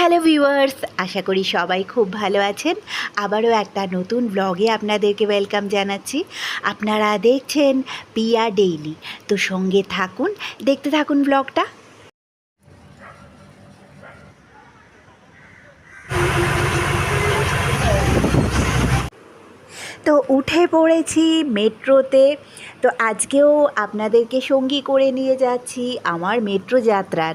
Hello viewers, আশা করি সবাই খুব ভালো আছেন। আবারও একটা নতুন ব্লগে আপনাদেরকে ওয়েলকাম জানাচ্ছি। আপনারা দেখছেন পিয়া ডেইলি তো সঙ্গে থাকুন, দেখতে থাকুন ব্লগটা তো উঠে পড়েছি মেট্রোতে। তো আজকেও আপনাদেরকে সঙ্গী করে নিয়ে যাচ্ছি আমার মেট্রো যাত্রার।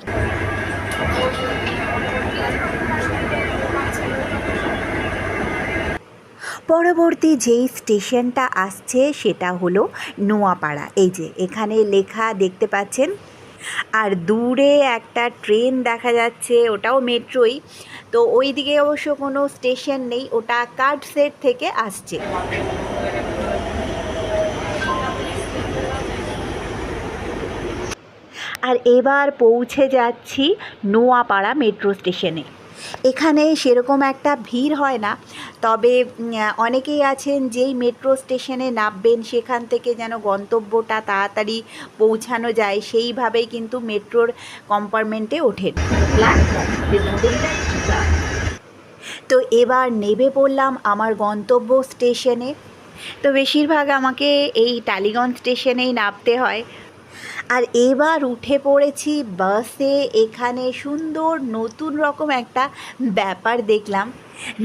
পরবর্তী যেই স্টেশনটা আসছে সেটা হলো নোয়াপাড়া। এই যে, এখানে লেখা দেখতে পাচ্ছেন? আর দূরে একটা ট্রেন দেখা যাচ্ছে, ওটাও মেট্রোই। তো ওই দিকে অবশ্য কোনো স্টেশন নেই, ওটা কার্ড সেট থেকে আসছে। আর এবার পৌঁছে যাচ্ছি নোয়াপাড়া মেট্রো স্টেশনে। এখানে সেরকম একটা ভিড় হয় না। তবে অনেকেই আছেন যেই মেট্রো স্টেশনে নামবেন, সেখান থেকে যেন গন্তব্যটা তাড়াতাড়ি পৌঁছানো যায়, সেইভাবেই কিন্তু মেট্রোর কম্পার্টমেন্টে ওঠেন। তো এবার নেবে পড়লাম আমার গন্তব্য স্টেশনে। তো বেশিরভাগ আমাকে এই টালিগঞ্জ স্টেশনেই নামতে হয়। আর এবার উঠে পড়েছি বাসে। এখানে সুন্দর নতুন রকম একটা ব্যাপার দেখলাম।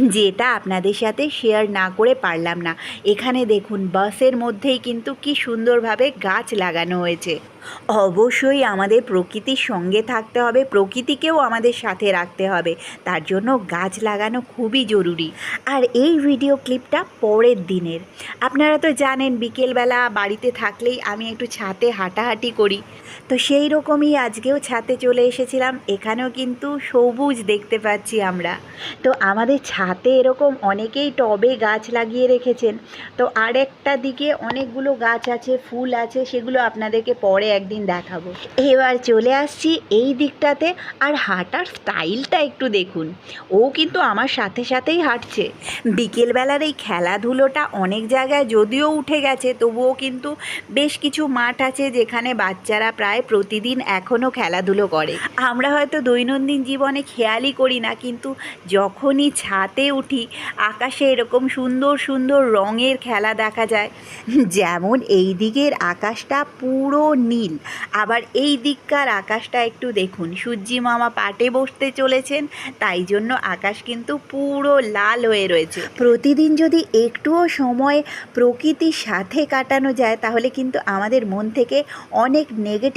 যেটা আপনাদের সাথে শেয়ার না করে পারলাম না। এখানে দেখুন, বাসের মধ্যেই কিন্তু কি সুন্দরভাবে গাছ লাগানো হয়েছে। অবশ্যই আমাদের প্রকৃতির সঙ্গে থাকতে হবে, প্রকৃতিকেও আমাদের সাথে রাখতে হবে। তার জন্য গাছ লাগানো খুবই জরুরি। আর এই ভিডিও ক্লিপটা পরের দিনের। আপনারা তো জানেন, বিকেলবেলা বাড়িতে থাকলেই আমি একটু ছাতে হাঁটাহাঁটি করি। তো সেই রকমই আজকেও ছাতে চলে এসেছিলাম। এখানেও কিন্তু সবুজ দেখতে পাচ্ছি আমরা। তো আমাদের ছাতে এরকম অনেকেই টবে গাছ লাগিয়ে রেখেছেন। তো আরেকটা দিকে অনেকগুলো গাছ আছে, ফুল আছে, সেগুলো আপনাদেরকে পরে একদিন দেখাবো। এবার চলে আসছি এই দিকটাতে আর হাঁটার স্টাইলটা একটু দেখুন। ও কিন্তু আমার সাথে সাথেই হাঁটছে। বিকেলবেলার এই খেলাধুলোটা অনেক জায়গায় যদিও উঠে গেছে, তবুও কিন্তু বেশ কিছু মাঠ আছে যেখানে বাচ্চারা প্রায় প্রতিদিন এখনও খেলাধুলো করে। আমরা হয়তো দৈনন্দিন জীবনে খেয়ালই করি না, কিন্তু যখনই ছাতে উঠি, আকাশে এরকম সুন্দর সুন্দর রঙের খেলা দেখা যায়। যেমন এই দিকের আকাশটা পুরো নীল। আবার এই দিককার আকাশটা একটু দেখুন, সূর্যি মামা পাটে বসতে চলেছেন, তাই জন্য আকাশ কিন্তু পুরো লাল হয়ে রয়েছে। প্রতিদিন যদি একটুও সময় প্রকৃতির সাথে কাটানো যায়, তাহলে কিন্তু আমাদের মন থেকে অনেক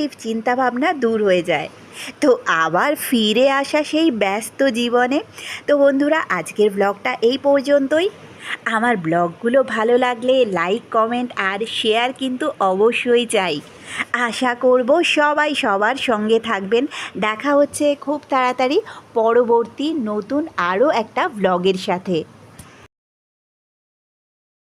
নেগেটিভ চিন্তাভাবনা দূর হয়ে যায়। তো আবার ফিরে আসা সেই ব্যস্ত জীবনে। তো বন্ধুরা, আজকের ব্লগটা এই পর্যন্তই। আমার ব্লগগুলো ভালো লাগলে লাইক কমেন্ট আর শেয়ার কিন্তু অবশ্যই চাই। আশা করব সবাই সবার সঙ্গে থাকবেন। দেখা হচ্ছে খুব তাড়াতাড়ি পরবর্তী নতুন আরও একটা ব্লগের সাথে।